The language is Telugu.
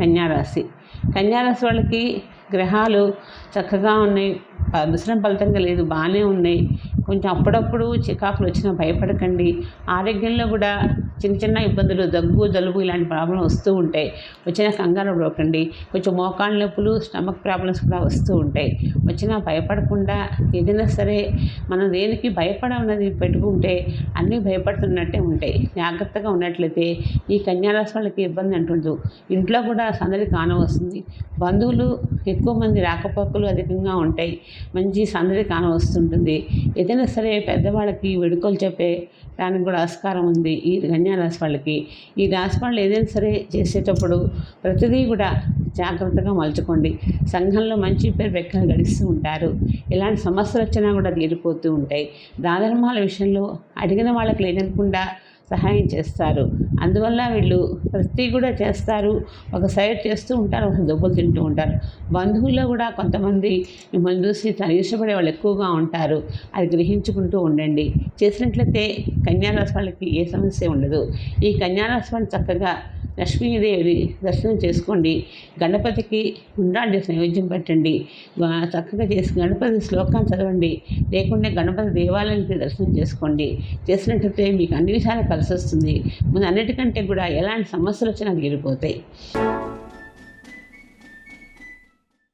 కన్యారాశి. కన్యారాశి వాళ్ళకి గ్రహాలు చక్కగా ఉన్నాయి. ప- మిశ్రమ ఫలితంగా లేదు బాగానే ఉన్నాయి. కొంచెం అప్పుడప్పుడు చికాకులు వచ్చినా భయపడకండి. ఆరోగ్యంలో కూడా చిన్న చిన్న ఇబ్బందులు దగ్గు జలుబు ఇలాంటి ప్రాబ్లం వస్తూ ఉంటాయి. వచ్చిన కంగారు పడకండి. కొంచెం మోకాళ్ళ నొప్పులు స్టమక్ ప్రాబ్లమ్స్ కూడా వస్తూ ఉంటాయి. వచ్చినా భయపడకుండా ఏదైనా సరే మనం దేనికి భయపడమన్నది పెట్టుకుంటే అన్నీ భయపడుతున్నట్టే ఉంటాయి. జాగ్రత్తగా ఉన్నట్లయితే ఈ కన్యారాశి వాళ్ళకి ఇబ్బంది అంటుండదు. ఇంట్లో కూడా సందడి కానవస్తుంది. బంధువులు ఎక్కువ మంది రాకపోకలు అధికంగా ఉంటాయి. మంచి సందడి కానవస్తుంటుంది. ఏదైనా సరే పెద్దవాళ్ళకి వేడుకలు చెప్పే దానికి కూడా ఆస్కారం ఉంది ఈ కన్యా రాశి వాళ్ళకి. ఈ రాశి వాళ్ళు ఏదైనా సరే చేసేటప్పుడు ప్రతిదీ కూడా జాగ్రత్తగా మలుచుకోండి. సంఘంలో మంచి పేరు వెక్కలు గడిస్తూ ఉంటారు. ఇలాంటి సమస్యలు వచ్చినా కూడా తీరిపోతూ ఉంటాయి. దాధర్మాల విషయంలో అడిగిన వాళ్ళకి లేదనకుండా సహాయం చేస్తారు. అందువల్ల వీళ్ళు ప్రతి కూడా చేస్తారు. ఒక సైడ్ చేస్తూ ఉంటారు ఒక దెబ్బలు తింటూ ఉంటారు. బంధువుల్లో కూడా కొంతమంది మిమ్మల్ని చూసి తను ఇష్టపడే వాళ్ళు ఎక్కువగా ఉంటారు. అది గ్రహించుకుంటూ ఉండండి. చేసినట్లయితే కన్యారాశి వాళ్ళకి ఏ సమస్య ఉండదు. ఈ కన్యారాశి వాళ్ళు చక్కగా లక్ష్మీదేవి దర్శనం చేసుకోండి. గణపతికి ఉండాలి నైవేద్యం పెట్టండి. చక్కగా చేసి గణపతి శ్లోకాన్ని చదవండి. లేకుంటే గణపతి దేవాలయానికి దర్శనం చేసుకోండి. చేసినట్లయితే మీకు అన్ని విషయాలు కలిసి వస్తుంది ముందు అన్నిటికంటే కూడా ఎలాంటి సమస్యలు వచ్చినా తీరిపోతాయి